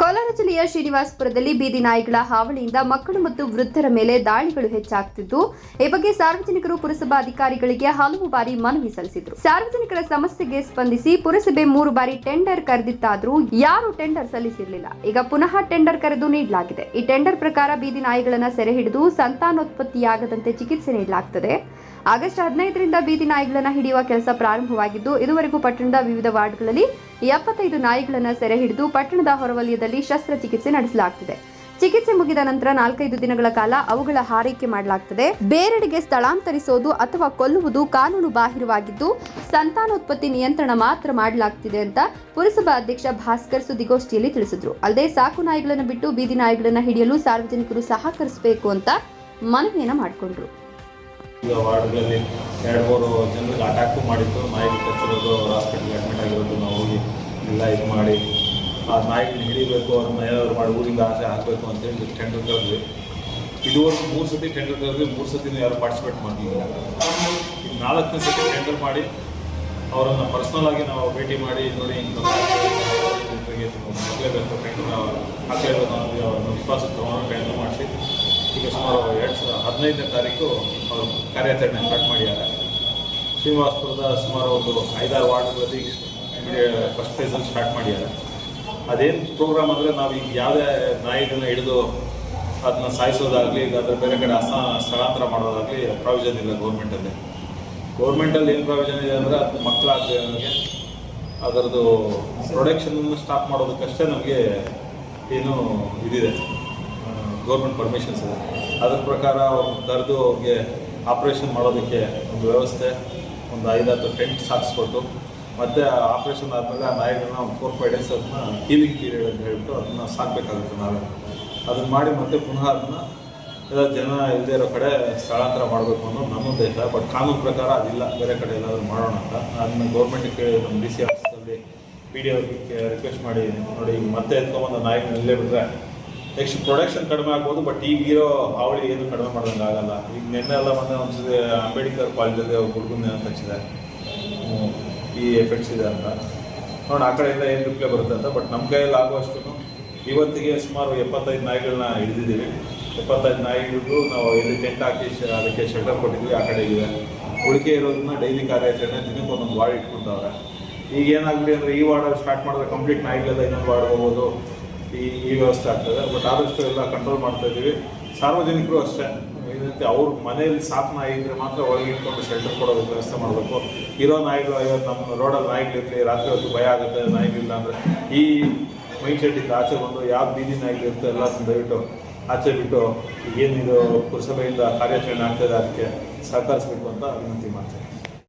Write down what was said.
ಕೋಲಾರ ಜಿಲ್ಲೆಯ ಶ್ರೀನಿವಾಸಪುರದಲ್ಲಿ ಬೀದಿ ನಾಯಿಗಳ ಹಾವಳಿಯಿಂದ ಮಕ್ಕಳು ಮತ್ತು ವೃದ್ಧರ ಮೇಲೆ ದಾಳಿಗಳು ಹೆಚ್ಚಾಗ್ತಿದ್ದು, ಈ ಬಗ್ಗೆ ಸಾರ್ವಜನಿಕರು ಪುರಸಭಾ ಅಧಿಕಾರಿಗಳಿಗೆ ಹಲವು ಬಾರಿ ಮನವಿ ಸಲ್ಲಿಸಿದ್ರು. ಸಾರ್ವಜನಿಕರ ಸಮಸ್ಯೆಗೆ ಸ್ಪಂದಿಸಿ ಪುರಸಭೆ ಮೂರು ಬಾರಿ ಟೆಂಡರ್ ಕರೆದಿತ್ತಾದರೂ ಯಾರು ಟೆಂಡರ್ ಸಲ್ಲಿಸಿರಲಿಲ್ಲ. ಈಗ ಪುನಃ ಟೆಂಡರ್ ಕರೆದು ನೀಡಲಾಗಿದೆ. ಈ ಟೆಂಡರ್ ಪ್ರಕಾರ ಬೀದಿ ನಾಯಿಗಳನ್ನು ಸೆರೆ ಹಿಡಿದು ಸಂತಾನೋತ್ಪತ್ತಿಯಾಗದಂತೆ ಚಿಕಿತ್ಸೆ ನೀಡಲಾಗುತ್ತದೆ ಆಗಸ್ಟ್ ಹದಿನೈದರಿಂದ ಬೀದಿ ನಾಯಿಗಳನ್ನು ಹಿಡಿಯುವ ಕೆಲಸ ಪ್ರಾರಂಭವಾಗಿದ್ದು, ಇದುವರೆಗೂ ಪಟ್ಟಣದ ವಿವಿಧ ವಾರ್ಡ್ಗಳಲ್ಲಿ ಎಪ್ಪತ್ತೈದು ನಾಯಿಗಳನ್ನ ಸೆರೆ ಹಿಡಿದು ಪಟ್ಟಣದ ಹೊರವಲಯದಲ್ಲಿ ಶಸ್ತ್ರಚಿಕಿತ್ಸೆ ನಡೆಸಲಾಗುತ್ತಿದೆ ಚಿಕಿತ್ಸೆ ಮುಗಿದ ನಂತರ ನಾಲ್ಕೈದು ದಿನಗಳ ಕಾಲ ಅವುಗಳ ಹಾರೈಕೆ ಮಾಡಲಾಗುತ್ತದೆ ಬೇರೆಡೆಗೆ ಸ್ಥಳಾಂತರಿಸೋದು ಅಥವಾ ಕೊಲ್ಲುವುದು ಕಾನೂನು ಬಾಹಿರವಾಗಿದ್ದು, ಸಂತಾನೋತ್ಪತ್ತಿ ನಿಯಂತ್ರಣ ಮಾತ್ರ ಮಾಡಲಾಗ್ತಿದೆ ಅಂತ ಪುರಸಭಾ ಅಧ್ಯಕ್ಷ ಭಾಸ್ಕರ್ ಸುದ್ದಿಗೋಷ್ಠಿಯಲ್ಲಿ ತಿಳಿಸಿದ್ರು. ಅಲ್ಲದೆ ಸಾಕು ನಾಯಿಗಳನ್ನು ಬಿಟ್ಟು ಬೀದಿ ನಾಯಿಗಳನ್ನ ಹಿಡಿಯಲು ಸಾರ್ವಜನಿಕರು ಸಹಕರಿಸಬೇಕು ಅಂತ ಮನವಿಯನ್ನ ಮಾಡಿಕೊಂಡ್ರು. ಎರಡು ಮೂರು ಜನರಿಗೆ ಅಟ್ಯಾಕು ಮಾಡಿತ್ತು ನಾಯಿಗೆ ಕಚ್ಚಿರೋದು ಹಾಸ್ಪಿಟ್ಲಿಗೆ ಅಡ್ಮಿಟ್ ಆಗಿರೋದು, ನಾವು ಹೋಗಿ ಎಲ್ಲ ಇದು ಮಾಡಿ, ಆ ನಾಯಿಗಳನ್ನ ಹಿಡಿಬೇಕು ಅವ್ರ ಮನೆಯವ್ರು ಮಾಡಿ ಊರಿಂದ ಆಚೆ ಹಾಕಬೇಕು ಅಂತೇಳಿ ಟೆಂಡರ್ ಕರೆದ್ವಿ ಇದುವರೆಗೂ ಮೂರು ಸತಿ ಟೆಂಡರ್ ಕರೆದ್ವಿ ಮೂರು ಸತಿನೂ ಯಾರು ಪಾರ್ಟಿಸಿಪೇಟ್ ಮಾಡಲಿಲ್ಲ. ನಾಲ್ಕನೇ ಸತಿ ಟೆಂಡರ್ ಮಾಡಿ, ಅವರನ್ನು ಪರ್ಸ್ನಲ್ ಆಗಿ ನಾವು ಭೇಟಿ ಮಾಡಿ, ನೋಡಿ ಹಾಕಲೇಬೇಕು ಟೆಂಡರ್ ಹಾಕಲೇಬೇಕು ಅನ್ನೋದು ಅವ್ರನ್ನ ವಿಶ್ವಾಸ ತಗೊಂಡು ಟೆಂಡರ್ ಈಗ ಸುಮಾರು ಎರಡು ಸಾವಿರ ಹದಿನೈದನೇ ತಾರೀಕು ಅವರು ಕಾರ್ಯಾಚರಣೆ ಸ್ಟಾರ್ಟ್ ಮಾಡಿದ್ದಾರೆ. ಶ್ರೀನಿವಾಸಪುರದ ಸುಮಾರು ಒಂದು ಐದಾರು ವಾರ್ಡ್ಗಳಲ್ಲಿ ಫಸ್ಟ್ ಫೇಸಲ್ಲಿ ಸ್ಟಾರ್ಟ್ ಮಾಡಿದ್ದಾರೆ. ಅದೇನು ಪ್ರೋಗ್ರಾಮ್ ಅಂದರೆ ನಾವು ಈಗ ಯಾವುದೇ ನಾಯಿಗಳನ್ನ ಹಿಡಿದು ಅದನ್ನ ಸಾಯಿಸೋದಾಗಲಿ ಅದರ ಬೇರೆ ಕಡೆ ಅಸ, ಸ್ಥಳಾಂತರ ಮಾಡೋದಾಗಲಿ ಪ್ರಾವಿಷನ್ ಇಲ್ಲ ಗೌರ್ಮೆಂಟಲ್ಲಿ ಗೌರ್ಮೆಂಟಲ್ಲಿ ಏನು ಪ್ರಾವಿಷನ್ ಇದೆ ಅಂದರೆ ಅದು ಮಕ್ಕಳಾಗಲಿ ನಮಗೆ ಅದರದ್ದು ಪ್ರೊಡಕ್ಷನನ್ನು ಸ್ಟಾಪ್ ಮಾಡೋದಕ್ಕಷ್ಟೇ ನಮಗೆ ಏನು ಇದಿದೆ. ಗೌರ್ಮೆಂಟ್ ಪರ್ಮಿಷನ್ಸ್ ಇದೆ. ಅದ್ರ ಪ್ರಕಾರ ಅವ್ರನ್ನ ಕರೆದು ಅವ್ರಿಗೆ ಆಪ್ರೇಷನ್ ಮಾಡೋದಕ್ಕೆ ಒಂದು ವ್ಯವಸ್ಥೆ, ಒಂದು ಐದತ್ತು ಟೆಂಟ್ ಹಾಕ್ಸ್ಕೊಟ್ಟು ಮತ್ತು ಆಪ್ರೇಷನ್ ಆದಮೇಲೆ ಆ ನಾಯಿಗಳನ್ನ ಒಂದು ಫೋರ್ ಫೈವ್ ಡೇಸ್ ಅದನ್ನ ಹೀಲಿಂಗ್ ಪೀರಿಯಡ್ ಅಂತ ಹೇಳ್ಬಿಟ್ಟು ಅದನ್ನ ಸಾಕಬೇಕಾಗುತ್ತೆ ನಾವೇ. ಅದನ್ನು ಮಾಡಿ ಮತ್ತೆ ಪುನಃ ಅದನ್ನ ಎಲ್ಲ ಜನ ಇಲ್ಲದೇ ಇರೋ ಕಡೆ ಸ್ಥಳಾಂತರ ಮಾಡಬೇಕು ಅನ್ನೋದು ನಮ್ಮ ಉದ್ದೇಶ. ಬಟ್ ಕಾನೂನು ಪ್ರಕಾರ ಅದಿಲ್ಲ. ಬೇರೆ ಕಡೆ ಎಲ್ಲಾದರೂ ಮಾಡೋಣ ಅಂತ. ಅದನ್ನ ಗೌರ್ಮೆಂಟ್ಗೆ ಕೇಳಿ, ನಮ್ಮ ಡಿ ಸಿ ಆಫೀಸಲ್ಲಿ ಪಿ ಡಿ ಅವ್ರಿಗೆ ರಿಕ್ವೆಸ್ಟ್ ಮಾಡಿ ನೋಡಿ ಈಗ ಮತ್ತೆ ಎತ್ಕೊಂಬಂದು ನಾಯಿಗಳನ್ನ ಇಲ್ಲೇ ಬಿಟ್ಟರೆ ನೆಕ್ಸ್ಟ್ ಪ್ರೊಡಕ್ಷನ್ ಕಡಿಮೆ ಆಗ್ಬೋದು ಬಟ್ ಈಗಿರೋ ಹಾವಳಿ ಏನು ಕಡಿಮೆ ಮಾಡೋದಂಗೆ ಆಗಲ್ಲ. ಈಗ ನಿನ್ನೆ ಎಲ್ಲ ಮೊನ್ನೆ ಒಂದ್ಸತಿ ಅಂಬೇಡ್ಕರ್ ಕಾಲೇಜಲ್ಲಿ ಅವ್ರು ಹುಡುಗನ ಹಚ್ಚಿದೆ ಈ ಎಫೆಕ್ಟ್ಸ್ ಇದೆ ಅಂತ. ನೋಡಿ ಆ ಕಡೆಯಿಂದ ಏನು ರಿಪ್ಲೈ ಬರುತ್ತೆ ಅಂತ ಬಟ್ ನಮ್ಮ ಕೈಯಲ್ಲಿ ಆಗುವಷ್ಟು ಇವತ್ತಿಗೆ ಸುಮಾರು ಎಪ್ಪತ್ತೈದು ನಾಯಿಗಳನ್ನ ಹಿಡಿದಿದ್ದೀವಿ. ಎಪ್ಪತ್ತೈದು ನಾಯಿಗಳಿಗೂ ನಾವು ಇಲ್ಲಿ ಟೆಂಟ್ ಹಾಕಿ ಅದಕ್ಕೆ ಶೆಲ್ಟರ್ ಕೊಟ್ಟಿದ್ವಿ ಆ ಕಡೆ ಇದೆ. ಉಳಿಕೆ ಇರೋದನ್ನ ಡೈಲಿ ಕಾರ್ಯಾಚರಣೆ ದಿನಕ್ಕೆ ಒಂದೊಂದು ವಾರ್ಡ್ ಇಟ್ಕೊಂಡವ್ರೆ ಈಗ ಏನಾಗಲಿ ಅಂದರೆ ಈ ವಾರ್ಡಲ್ಲಿ ಸ್ಟಾರ್ಟ್ ಮಾಡಿದ್ರೆ ಕಂಪ್ಲೀಟ್ ನಾಯಿಗಳೆಲ್ಲ ಇನ್ನೊಂದು ವಾರ್ಡ್ ಹೋಗ್ಬೋದು ಈ ಈ ವ್ಯವಸ್ಥೆ ಆಗ್ತದೆ. ಬಟ್ ಆದಷ್ಟು ಎಲ್ಲ ಕಂಟ್ರೋಲ್ ಮಾಡ್ತಾ ಇದ್ದೀವಿ. ಸಾರ್ವಜನಿಕರು ಅಷ್ಟೇ. ಏನಂತೆ ಅವ್ರ ಮನೆಯಲ್ಲಿ ಸಾಕು ನಾಯಿ ಮಾತ್ರ ಒಳಗೆ ಇಟ್ಕೊಂಡು ಶೆಲ್ಟರ್ ಕೊಡೋದಕ್ಕೆ ವ್ಯವಸ್ಥೆ ಮಾಡಬೇಕು. ಇರೋ ನಾಯಿಗಳು ಇವತ್ತು ನಮ್ಮ ರೋಡಲ್ಲಿ ನಾಯಿಗಳಿರಲಿ ರಾತ್ರಿ ಹೊತ್ತು ಭಯ ಆಗುತ್ತೆ ನಾಯಿಗಳಿಲ್ಲ ಅಂದರೆ. ಈ ಮೈಂಡ್ಸೆಟ್ಟಿಂದ ಆಚೆ ಬಂದು ಯಾವ ಬೀದಿ ನಾಯಿಗಳಿರುತ್ತೆ ಎಲ್ಲ ದಯವಿಟ್ಟು ಆಚೆ ಬಿಟ್ಟು ಏನಿದು ಪುರಸಭೆಯಿಂದ ಕಾರ್ಯಾಚರಣೆ ಆಗ್ತದೆ ಅದಕ್ಕೆ ಸಹಕರಿಸಬೇಕು ಅಂತ ವಿನಂತಿ ಮಾಡ್ತೇನೆ.